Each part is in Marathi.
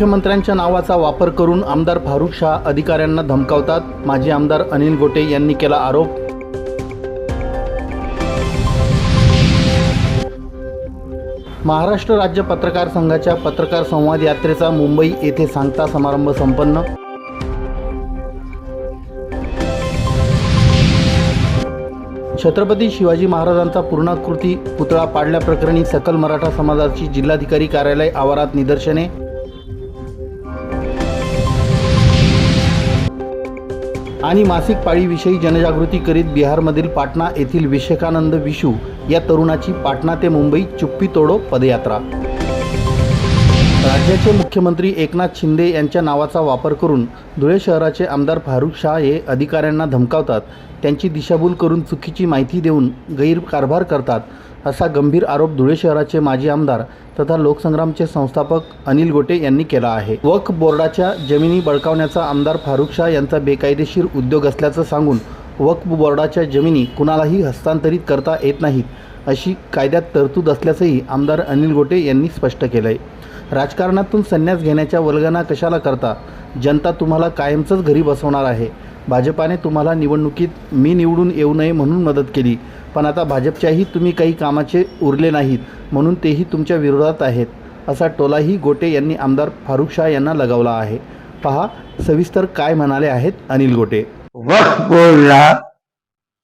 मुख्यमंत्र्यांच्या नावाचा वापर करून आमदार फारुख शाह अधिकाऱ्यांना धमकावतात. माजी आमदार अनिल गोटे यांनी केला आरोप. महाराष्ट्र राज्य पत्रकार संघाच्या पत्रकार संवाद यात्रेचा मुंबई येथे सांगता समारंभ संपन्न. छत्रपती शिवाजी महाराजांचा पूर्णाकृती पुतळा पाडल्याप्रकरणी सकल मराठा समाजाची जिल्हाधिकारी कार्यालय आवारात निदर्शने. आणि मासिक पाळीविषयी जनजागृती करीत बिहारमधील पाटणा येथील विशेकानंद विशू या तरुणाची पाटणा ते मुंबई चुप्पी तोडो पदयात्रा. राज्याचे मुख्यमंत्री एकनाथ शिंदे यांच्या नावाचा वापर करून धुळे शहराचे आमदार फारुख शाह हे अधिकाऱ्यांना धमकावतात. त्यांची दिशाभूल करून चुकीची माहिती देऊन गैरकारभार करतात असा गंभीर आरोप धुळे शहराचे माजी आमदार तथा लोकसंग्रामचे संस्थापक अनिल गोटे यांनी केला आहे. वक्फ बोर्डाच्या जमिनी बळकावण्याचा आमदार फारुख शाह यांचा बेकायदेशीर उद्योग असल्याचं सांगून वक्फ बोर्डाच्या जमिनी कुणालाही हस्तांतरित करता येत नाहीत अशी कायद्यात तरतूद असल्याचंही आमदार अनिल गोटे यांनी स्पष्ट केलं आहे राजकारणातून संन्यास घेण्याच्या वल्गना कशाला करता? जनता तुम्हाला कायमचंच घरी बसवणार आहे. भाजपाने तुम्हाला निवडणुकीत मी निवडून येऊ नये म्हणून मदत केली. पण आता भाजपच्याही तुम्ही काही कामाचे उरले नाहीत म्हणून तेही तुमच्या विरोधात आहेत. असा टोलाही गोटे यांनी आमदार फारुख शाह यांना लगावला आहे. पहा सविस्तर काय म्हणाले आहेत अनिल गोटे. वक्फ बोर्डला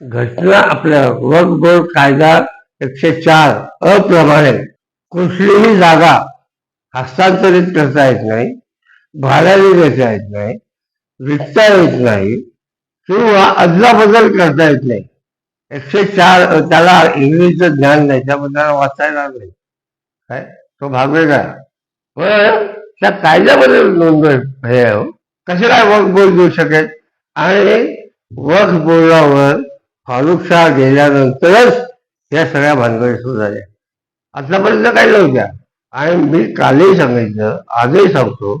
घटना आपल्या वक्फ बोर्ड कायदा एकशे चार अप्रमाणे कुठलीही जागा हस्तांतरित करता येत नाही भाड्याने देता येत नाही विकता येत नाही किंवा अदलाबदल करता येत नाही. एकशे चार त्याला इंग्रजीचं ज्ञान नाही त्याबद्दल वाचायला नाही काय? तो भाग वेगळा. पण त्या कायद्यामध्ये नोंद हे हो. कसे काय वक बोल देऊ शकेल? आणि वक बोलल्यावर फारुख शाह गेल्यानंतरच या सगळ्या भानगडी सुरू झाल्या. आतापर्यंत काही नव्हत्या. आणि मी कालही सांगितलं आजही सांगतो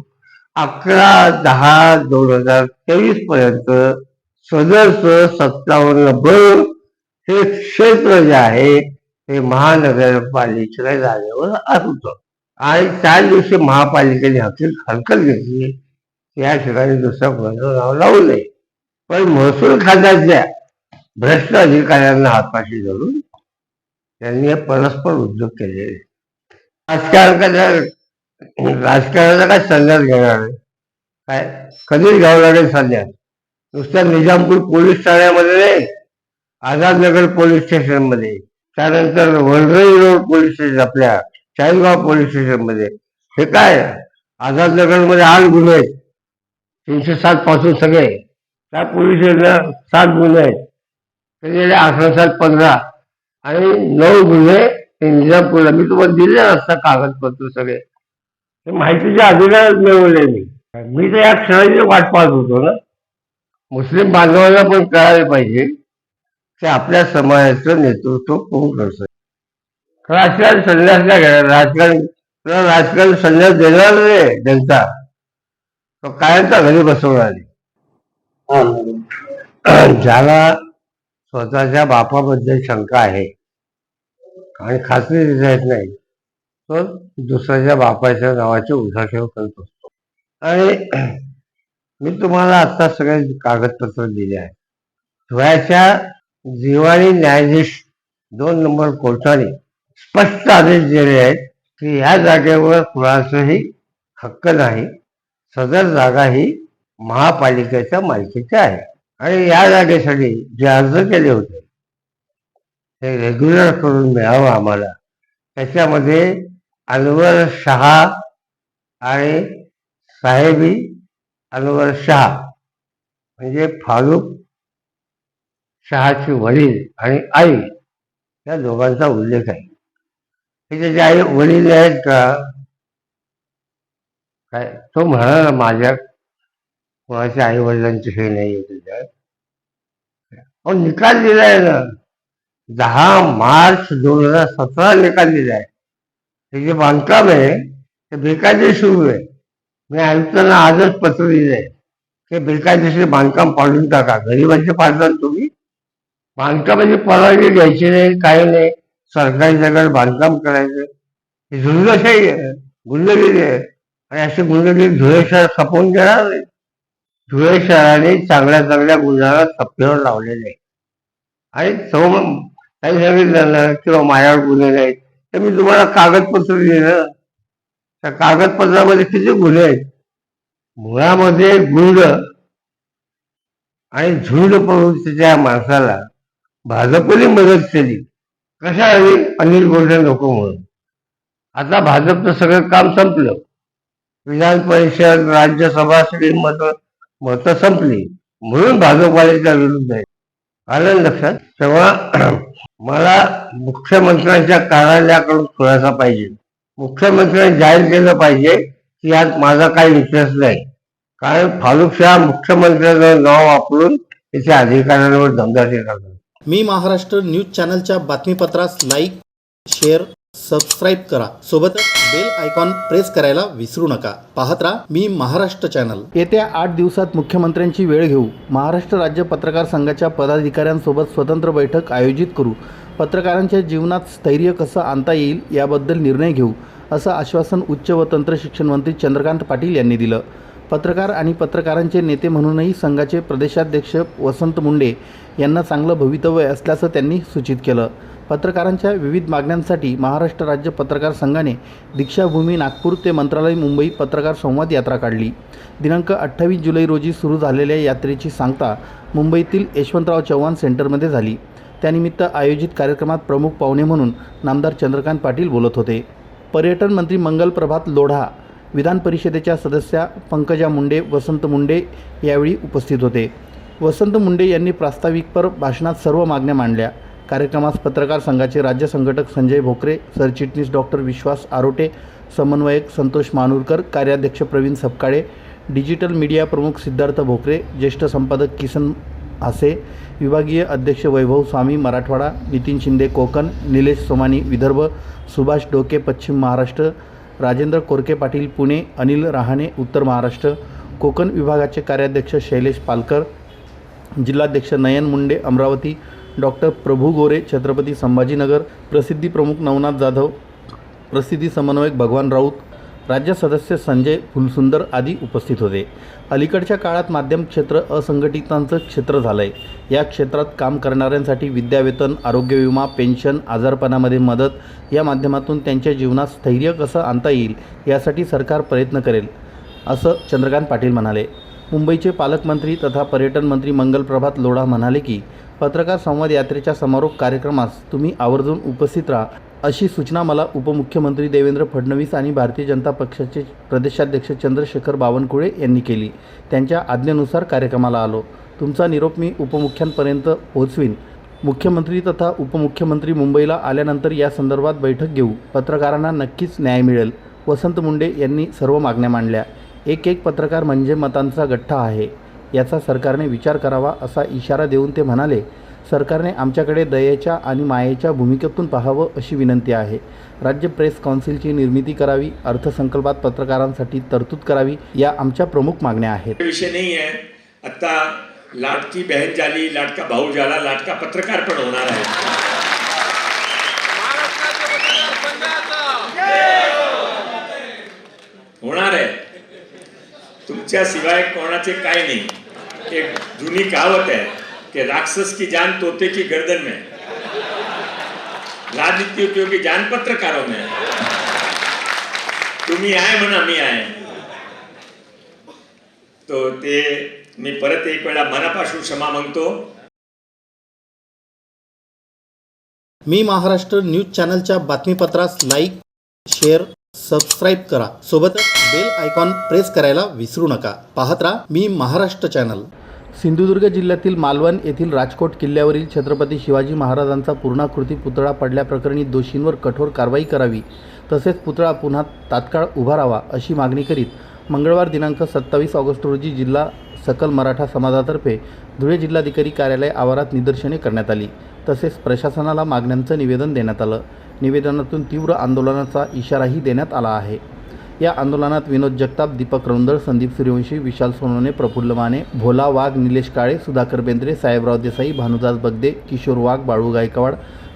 अकरा दहा दोन हजार तेवीस पर्यंत सदरच सत्तावन्न ब हे क्षेत्र जे आहे ते महानगरपालिकेच्या जागेवर होतं आणि त्या दिवशी महापालिकेने हकील हरकत घेतली. या ठिकाणी दुसऱ्या कोणाचं नाव लावू नये. पण महसूल खात्याच्या भ्रष्ट अधिकाऱ्यांना हातपाशी धरून त्यांनी परस्पर उद्योग केलेले राजकारण काय राजकारणाचा काय संन्यास घेणार? काय? कधीच घ्यावं लागेल संन्यास नुसत्या निजामपूर पोलीस ठाण्यामध्ये नाही आझादनगर पोलीस स्टेशनमध्ये. त्यानंतर वडरई रोड पोलीस स्टेशन आपल्या चाळीसगाव पोलीस स्टेशनमध्ये. हे काय? आझादनगरमध्ये आठ गुन्हे आहेत. तीनशे सात पासून सगळे. त्या पोलीस स्टेशनला सात गुन्हे आहेत. कधी अठरा सात पंधरा आणि नऊ गुन्हे हे निजामपूरला मी तुम्हाला दिले असता कागदपत्र सगळे. माहितीच्या अधिकारात मिळवले मी. मी तर या क्षणाची वाट पाहत होतो ना. मुस्लिम बांधवांना पण कळायला पाहिजे की आपल्या समाजाचं नेतृत्व कोण करतं राजकारण संन्यास नाही घेणार. राजकारण राजकारण संन्यास देणार नाही जनता. तो कायमचा घरी बसवणार. ज्याला स्वतःच्या बापाबद्दल शंका आहे आणि खात्री दिसत नाही. तर दुसऱ्याच्या बापाच्या नावाची उठाठेव करत असतो. आणि मी तुम्हाला आता सगळे कागदपत्र दिले आहे धुळ्याच्या दिवाळी न्यायाधीश दोन नंबर कोर्टाने स्पष्ट आदेश दिले आहेत की या जागेवर कुणाचाही हक्क नाही सदर जागा ही महापालिकेच्या मालकीची आहे. आणि या जागेसाठी जे अर्ज केले होते हे रेग्युलर करून मिळावं आम्हाला. त्याच्यामध्ये अनवर शहा आणि साहेबी अनवर शहा म्हणजे फारूक शहाचे वडील आणि आई या दोघांचा उल्लेख आहे. हे त्याचे आई वडील आहेत का काय तो म्हणाला माझ्या कोणाच्या आई वडिलांचे हे नाही आहे तुझ्या अहो निकाल दिलाय ना. दहा मार्च दोन हजार सतरा निकाल आहे हे जे बांधकाम आहे ते बेकायदेशीर आहे. मी आयुक्तांना आजच पत्र दिलंय. की बेकायदेशीर बांधकाम पाडून टाका. गरीबांचे पाडताल तुम्ही. बांधकामाची परवानगी घ्यायची नाही काही नाही. सरकारी जागेवर बांधकाम करायचं. हे झुंजशाही आहे गुंडगिरी आहे. आणि अशी गुन्हेगारी धुळे शहर सपवून देणार नाही. धुळे शहराने चांगल्या चांगल्या गुन्ह्याला थप्प्यावर लावलेले आहे. आणि तो मग काही सगळे ना किंवा माझ्यावर गुन्हे नाहीत तर मी तुम्हाला कागदपत्र दिलं. त्या कागदपत्रामध्ये किती गुन्हे आहेत? मुळामध्ये गुंड आणि झुंड प्रवृत्तीच्या माणसाला भाजपने मदत केली. कशासाठी? अनिल गोंडे नको म्हणून. आता भाजपचं सगळं काम संपलं. विधान परिषद राज्यसभा सगळी मत मतं संपली. म्हणून भाजपवाल्याच्या विरुद्ध आहे. आलं लक्षात? तेव्हा मला मुख्यमंत्र्यांच्या कार्यालयाकडून खुलासा पाहिजे. मुख्यमंत्र्यांनी जाहीर केलं पाहिजे की यात माझा काही इंटरेस्ट नाही. कारण फारुकशाह मुख्यमंत्र्यांचं नाव वापरून इथे अधिकाऱ्यांवर दमदाटी करतात. मी महाराष्ट्र न्यूज चॅनलच्या बातमीपत्रास लाईक शेअर सबस्क्राईब करा. सोबतच बेल आयकॉन प्रेस करायला विसरू नका. पाहत राहा मी महाराष्ट्र चॅनल येत्या आठ दिवसात मुख्यमंत्र्यांची वेळ घेऊ. महाराष्ट्र राज्य पत्रकार संघाच्या पदाधिकाऱ्यांसोबत स्वतंत्र बैठक आयोजित करू. पत्रकारांच्या जीवनात स्थैर्य कसं आणता येईल याबद्दल निर्णय घेऊ असं आश्वासन उच्च व तंत्र शिक्षण मंत्री चंद्रकांत पाटील यांनी दिलं. पत्रकार आणि पत्रकारांचे नेते म्हणूनही संघाचे प्रदेशाध्यक्ष वसंत मुंडे यांना चांगलं भवितव्य असल्याचं त्यांनी सूचित केलं. पत्रकारांच्या विविध मागण्यांसाठी महाराष्ट्र राज्य पत्रकार संघाने दीक्षाभूमी नागपूर ते मंत्रालय मुंबई पत्रकार संवाद यात्रा काढली. दिनांक अठ्ठावीस जुलै रोजी सुरू झालेल्या यात्रेची सांगता मुंबईतील यशवंतराव चव्हाण सेंटरमध्ये झाली. त्यानिमित्त आयोजित कार्यक्रमात प्रमुख पाहुणे म्हणून नामदार चंद्रकांत पाटील बोलत होते. पर्यटन मंत्री मंगल प्रभात लोढा विधान परिषदेच्या सदस्या पंकजा मुंडे वसंत मुंडे यावेळी उपस्थित होते. वसंत मुंडे यांनी प्रास्ताविकपर भाषणात सर्व मागण्या मांडल्या. कार्यक्रमास पत्रकार संघाचे राज्य संघटक संजय भोकरे सरचिटणीस डॉक्टर विश्वास आरोटे समन्वयक संतोष मानूरकर कार्याध्यक्ष प्रवीण सपकाळे डिजिटल मीडिया प्रमुख सिद्धार्थ भोकरे ज्येष्ठ संपादक किसन आसे विभागीय अध्यक्ष वैभव स्वामी मराठवाडा नितीन शिंदे कोकण निलेश सोमानी विदर्भ सुभाष डोके पश्चिम महाराष्ट्र राजेंद्र कोरके पाटील पुणे अनिल रहाणे उत्तर महाराष्ट्र कोकण विभागाचे कार्याध्यक्ष शैलेश पालकर जिल्हाध्यक्ष नयन मुंडे अमरावती डॉक्टर प्रभू गोरे छत्रपती संभाजीनगर प्रसिद्धी प्रमुख नवनाथ जाधव प्रसिद्धी समन्वयक भगवान राऊत राज्य सदस्य संजय फुलसुंदर आदी उपस्थित होते. अलीकडच्या काळात माध्यम क्षेत्र असंघटितांचं क्षेत्र झालं आहे या क्षेत्रात काम करणाऱ्यांसाठी विद्यावेतन आरोग्य विमा पेन्शन आजारपणामध्ये मदत या माध्यमातून त्यांच्या जीवनात स्थैर्य कसं आणता येईल यासाठी सरकार प्रयत्न करेल असं चंद्रकांत पाटील म्हणाले. मुंबईचे पालकमंत्री तथा पर्यटन मंत्री मंगल प्रभात लोढा म्हणाले की पत्रकार संवाद यात्रेच्या समारोप कार्यक्रमास तुम्ही आवर्जून उपस्थित राहा अशी सूचना मला उपमुख्यमंत्री देवेंद्र फडणवीस आणि भारतीय जनता पक्षाचे प्रदेशाध्यक्ष चंद्रशेखर बावनकुळे यांनी केली. त्यांच्या आज्ञेनुसार कार्यक्रमाला आलो. तुमचा निरोप मी उपमुख्यांपर्यंत पोहोचवीन. मुख्यमंत्री तथा उपमुख्यमंत्री मुंबईला आल्यानंतर या संदर्भात बैठक घेऊ. पत्रकारांना नक्कीच न्याय मिळेल. वसंत मुंडे यांनी सर्व मागण्या मांडल्या. एक एक पत्रकार म्हणजे मतांचा गठ्ठा आहे याचा सरकारने विचार करावा असा इशारा देऊन ते म्हणाले सरकारने आमच्याकडे दयेच्या आणि मायेच्या भूमिकेतून पाहावं अशी विनंती आहे. राज्य प्रेस काउन्सिलची निर्मिती करावी अर्थसंकल्पात पत्रकारांसाठी तरतूद करावी या आमच्या प्रमुख मागण्या आहेत. विषय नाही आहे. आता लाडकी बहन झाली लाडका भाऊ झाला लाडका पत्रकार पण होणार आहे होणार आहे तुमच्या शिवाय कोणाचे काय नाही. एक जुनी कहावत आहे कि राक्षस की जान तोते की गर्दन में राजनीतिज्ञों की जान पत्रकारों में तुम्ही आहे म्हणा मी आहे. तो ते मी परत एक वेळा मनापासून क्षमा मागतो. मी महाराष्ट्र न्यूज चॅनलच्या बातमीपत्रास लाईक शेअर सबस्क्राईब करा. सोबतच बेल आयकॉन प्रेस करायला विसरू नका. पाहत राहा मी महाराष्ट्र चॅनल सिंधुदुर्ग जिल्ह्यातील मालवण येथील राजकोट किल्ल्यावरील छत्रपती शिवाजी महाराजांचा पूर्णाकृती पुतळा पडल्याप्रकरणी दोषींवर कठोर कारवाई करावी तसेच पुतळा पुन्हा तात्काळ उभा अशी मागणी करीत मंगळवार दिनांक सत्तावीस ऑगस्ट रोजी जिल्हा सकल मराठा समाजातर्फे धुळे जिल्हाधिकारी कार्यालय आवारात निदर्शने करण्यात आली. तसेच प्रशासनाला मागण्यांचं निवेदन देण्यात आलं. निवेदनातून तीव्र आंदोलनाचा इशाराही देण्यात आला आहे. या आंदोलनात विनोद जगताप दीपक रौंदळ संदीप सूर्यवंशी विशाल सोनवणे प्रफुल्ल माने भोला वाघ निलेश काळे सुधाकर बेंद्रे साहेबराव देसाई भानुदास बगदे किशोर वाघ बाळू गायकवाड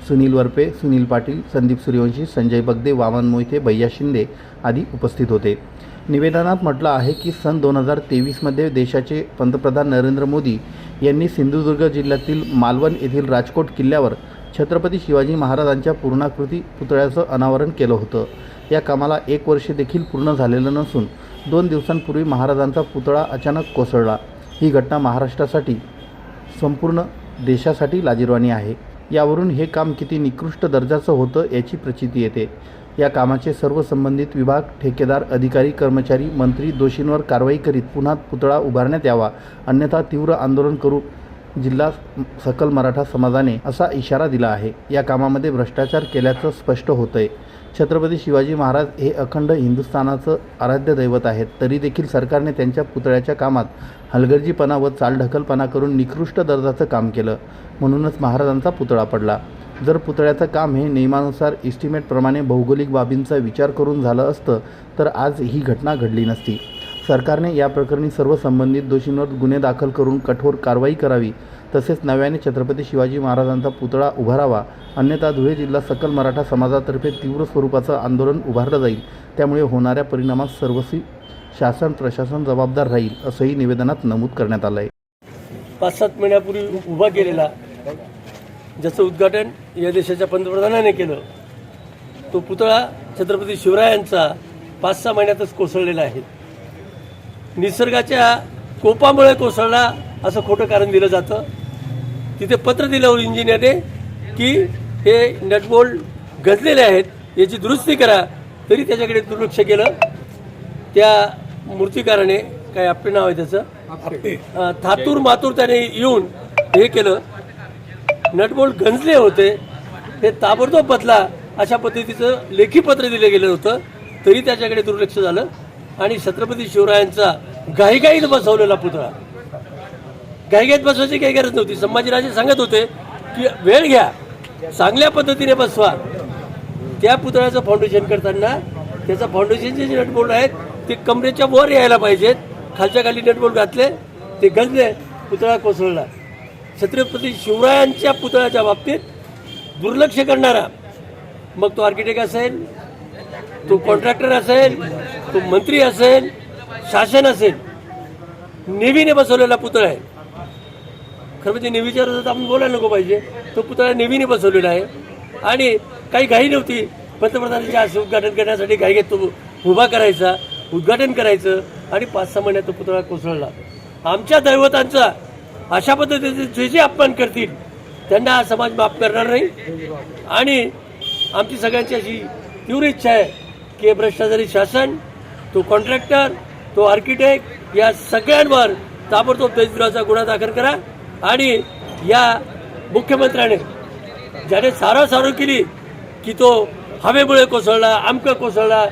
सुनील वरपे सुनील पाटील संदीप सूर्यवंशी संजय बगदे वामन मोहिते भैया शिंदे आदी उपस्थित होते. निवेदनात म्हटलं आहे की सन दोन हजार तेवीसमध्ये देशाचे पंतप्रधान नरेंद्र मोदी यांनी सिंधुदुर्ग जिल्ह्यातील मालवण येथील राजकोट किल्ल्यावर छत्रपती शिवाजी महाराजांच्या पूर्णाकृती पुतळ्याचं अनावरण केलं होतं. या कामाला एक वर्ष देखील पूर्ण झालेलं नसून दोन दिवसांपूर्वी महाराजांचा पुतळा अचानक कोसळला. ही घटना महाराष्ट्रासाठी संपूर्ण देशासाठी लाजिरवाणी आहे. यावरून हे काम किती निकृष्ट दर्जाचं होतं याची प्रचिती येते. या कामाचे सर्व संबंधित विभाग ठेकेदार अधिकारी कर्मचारी मंत्री दोषींवर कारवाई करीत पुन्हा पुतळा उभारण्यात यावा. अन्यथा तीव्र आंदोलन करू जिल्हा सकल मराठा समाजाने असा इशारा दिला आहे. या कामामध्ये भ्रष्टाचार केल्याचं स्पष्ट होतंय. छत्रपती शिवाजी महाराज हे अखंड हिंदुस्थानाचं आराध्य दैवत आहेत. तरी देखील सरकारने त्यांच्या पुतळ्याच्या कामात हलगर्जीपणा व चालढकलपणा करून निकृष्ट दर्जाचं काम केलं. म्हणूनच महाराजांचा पुतळा पडला. जर पुतळ्याचं काम हे नियमानुसार इस्टिमेटप्रमाणे भौगोलिक बाबींचा विचार करून झालं असतं तर आज ही घटना घडली नसती. सरकारने या प्रकरणी सर्व संबंधित दोषींवर गुन्हे दाखल करून कठोर कारवाई करावी. तसेच नव्याने छत्रपती शिवाजी महाराजांचा पुतळा उभारावा. अन्यथा धुळे जिल्हा सकल मराठा समाजातर्फे तीव्र स्वरूपाचं आंदोलन उभारलं जाईल. त्यामुळे होणाऱ्या परिणामात सर्वस्वी शासन प्रशासन जबाबदार राहील असंही निवेदनात नमूद करण्यात आलं आहे पाच सात महिन्यापूर्वी उभा केलेला ज्याचं उद्घाटन या देशाच्या पंतप्रधानाने केलं तो पुतळा छत्रपती शिवरायांचा पाच सहा महिन्यातच कोसळलेला आहे. निसर्गाच्या कोपामुळे कोसळला असं खोटं कारण दिलं जातं. तिथे पत्र दिलं इंजिनियरने की हे नटबोल्ट गजलेले आहेत याची दुरुस्ती करा. तरी त्याच्याकडे दुर्लक्ष केलं. त्या मूर्तिकाराने काय आपले नाव आहे त्याचं? थातूर मातूर त्याने येऊन हे केलं. नटबोल्ट गंजले होते. हे ताबडतोब बदला. अशा पद्धतीचं लेखी पत्र दिलं गेलं होतं. तरी त्याच्याकडे दुर्लक्ष झालं. आणि छत्रपती शिवरायांचा घाईघाईत बसवलेला पुतळा. घाईघाईत बसवायची काही गरज नव्हती. संभाजीराजे सांगत होते की वेळ घ्या. चांगल्या पद्धतीने बसवा. त्या पुतळ्याचं फाउंडेशन करताना त्याचं फाउंडेशनचे जे नटबोल्ट आहेत ते कमरेच्या वर यायला पाहिजेत. खालच्या खाली नटबोल्ट घातले ते गजले पुतळा कोसळला. छत्रपती शिवरायांच्या पुतळ्याच्या बाबतीत दुर्लक्ष करणारा मग तो आर्किटेक्ट असेल तो कॉन्ट्रॅक्टर असेल तो मंत्री असेल शासन असेल नेव्हीने बसवलेला पुतळा आहे. खरं म्हणजे नेव्हीच्या तर आपण बोलायला नको पाहिजे. तो पुतळा नेव्हीने बसवलेला आहे. आणि काही घाई नव्हती. पंतप्रधानांचे असे उद्घाटन करण्यासाठी घाई घेत तो उभा करायचा उद्घाटन करायचं आणि पाच सहा महिन्यात तो पुतळा कोसळला. आमच्या दैवतांचा अशा पद्धतीचे जे जे अपमान करतील त्यांना हा समाज माफ करणार नाही. आणि आमची सगळ्यांची अशी तीव्र इच्छा आहे की हे भ्रष्टाचारी शासन तो कॉन्ट्रॅक्टर तो आर्किटेक्ट या सगळ्यांवर ताबडतोब देशद्रोहाचा गुन्हा दाखल करा आणि या मुख्यमंत्र्याने ज्याने सारा सारू केली की तो हवेमुळे कोसळला आमकं कोसळला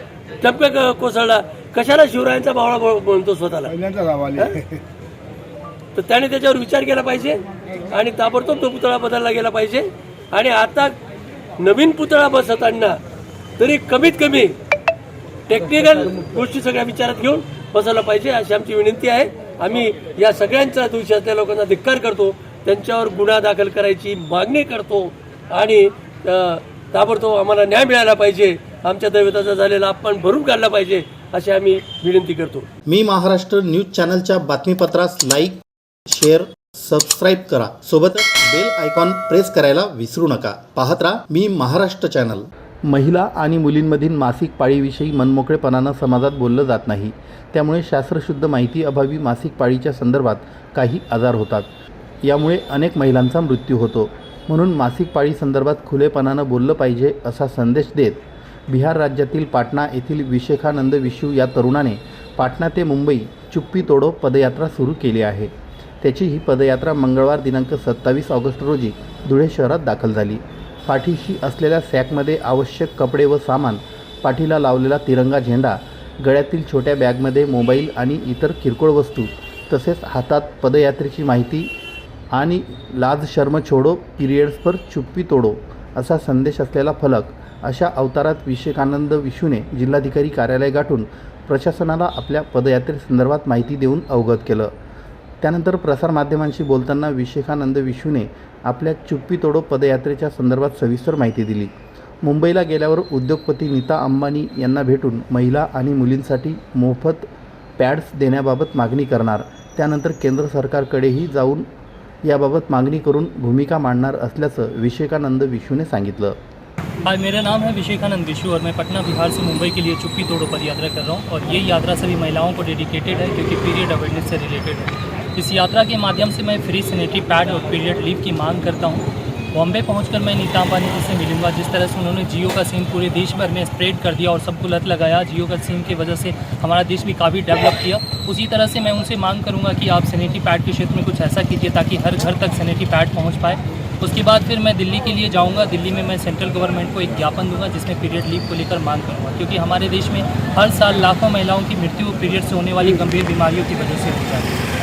टमकं कोसळला कशाला शिवरायांचा बोल- म्हणतो स्वतःला? तर त्याने त्याच्यावर विचार केला पाहिजे आणि ताबडतोब तो पुतळा बदलला गेला पाहिजे. आणि आता नवीन पुतळा बसवताना तरी कमीत कमी टेक्निकल गोष्टी सगळ्या विचारात घेऊन बसायला पाहिजे अशी आमची विनंती आहे. आम्ही या सगळ्यांचा दोषी असलेल्या लोकांना धिक्कार करतो त्यांच्यावर गुन्हा दाखल करायची मागणी करतो आणि ताबडतोब आम्हाला न्याय मिळाला पाहिजे आमच्या दैवताचा झालेला अपमान भरून काढला पाहिजे अशी आम्ही विनंती करतो. मी महाराष्ट्र न्यूज चॅनलच्या बातमीपत्रास लाईक शेअर सबस्क्राईब करा. सोबतच बेल आयकॉन प्रेस करायला विसरू नका. पाहत राहा मी महाराष्ट्र चॅनल. महिला आणि मुलींमधील मासिक पाळीविषयी मनमोकळेपणानं समाजात बोललं जात नाही. त्यामुळे शास्त्रशुद्ध माहिती अभावी मासिक पाळीच्या संदर्भात काही आजार होतात. यामुळे अनेक महिलांचा मृत्यू होतो. म्हणून मासिक पाळी संदर्भात खुलेपणानं बोललं पाहिजे असा संदेश देत बिहार राज्यातील पाटणा येथील विशेखानंद विशू या तरुणाने पाटणा ते मुंबई चुप्पी तोडो पदयात्रा सुरू केली आहे. त्याची ही पदयात्रा मंगळवार दिनांक सत्तावीस ऑगस्ट रोजी धुळे शहरात दाखल झाली. पाठीशी असलेल्या सॅकमध्ये आवश्यक कपडे व सामान पाठीला लावलेला तिरंगा झेंडा गळ्यातील छोट्या बॅगमध्ये मोबाईल आणि इतर किरकोळ वस्तू तसेच हातात पदयात्रेची माहिती आणि लाज शर्म छोडो पिरियड्स पर चुप्पी तोडो असा संदेश असलेला फलक अशा अवतारात विशेकानंद विशूने जिल्हाधिकारी कार्यालय गाठून प्रशासनाला आपल्या पदयात्रेसंदर्भात माहिती देऊन अवगत केलं. त्यानंतर प्रसारमाध्यमांशी बोलताना विशेखानंद विशूने आपल्या चुप्पी तोडो पदयात्रेच्या संदर्भात सविस्तर माहिती दिली. मुंबईला गेल्यावर उद्योगपती नीता अंबानी यांना भेटून महिला आणि मुलींसाठी मोफत पॅड्स देण्याबाबत मागणी करणार. त्यानंतर केंद्र सरकारकडेही जाऊन याबाबत मागणी करून भूमिका मांडणार असल्याचं विवेकानंद विशूने सांगितलं. हाय मेरा नाम है विशेखानंद विशु और मैं पटना बिहार से मुंबई के लिए चुप्पी तोड़ो पर यात्रा कर रहा हूँ और ये यात्रा सभी महिलाओं को डेडिकेटेड है क्योंकि पीरियड अवेयरनेस से रिलेटेड है। इस यात्रा के माध्यम से मैं फ्री सैनिटरी पैड और पीरियड लीव की मांग करता हूँ। बॉम्बे पहुंचकर मैं नीता अंबानी जी से मिलूँगा। जिस तरह से उन्होंने जियो का सिम पूरे देश भर में स्प्रेड कर दिया और सबको लत लगाया, जियो का सिम की वजह से हमारा देश भी काफ़ी डेवलप किया। उसी तरह से मैं उनसे मांग करूँगा कि आप सैनिटरी पैड के क्षेत्र में कुछ ऐसा कीजिए ताकि हर घर तक सैनिटरी पैड पहुँच पाए। उसके बाद फिर मैं दिल्ली के लिए जाऊँगा। दिल्ली में मैं सेंट्रल गवर्नमेंट को एक ज्ञापन दूँगा, जिसमें पीरियड लीव को लेकर मांग करूँगा। क्योंकि हमारे देश में हर साल लाखों महिलाओं की मृत्यु पीरियड से होने वाली गंभीर बीमारियों की वजह से हो जाती है।